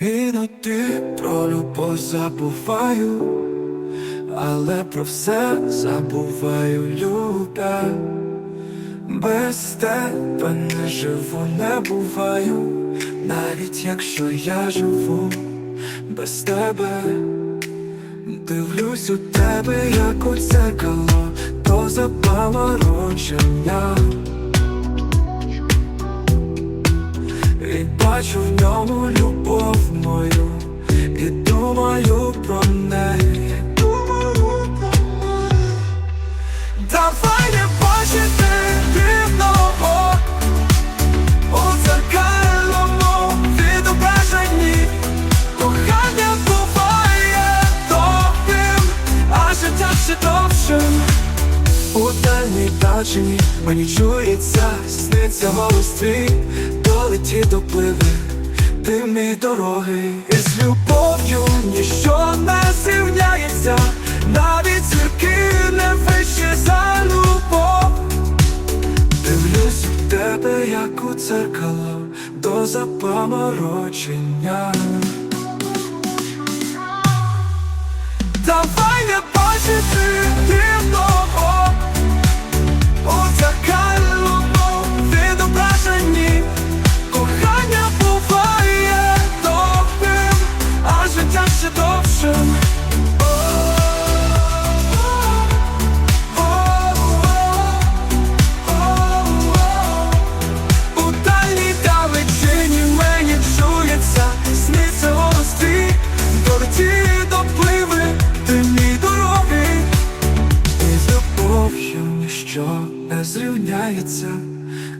Іноді про любов забуваю, але про все забуваю, любе. Без тебе не живу, не буваю, навіть якщо я живу без тебе, дивлюсь у тебе, як у дзеркало, то запаморочення. Бачу в ньому любов мою, і думаю про неї. У дальній дачині мені чується, сниться голос твій, долеті допливи, ти мій дороги, і з любов'ю ніщо не зрівняється, навіть зірки не вище за любов. Дивлюсь у тебе, як у дзеркало, до запаморочення. Давай не бачити дивного ніщо не зрівняється,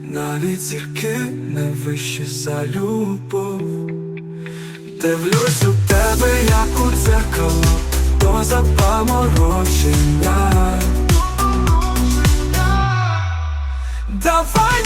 навіть зірки не вищі за любов. Дивлюсь у тебе, як у дзеркало, до запаморочення. Давай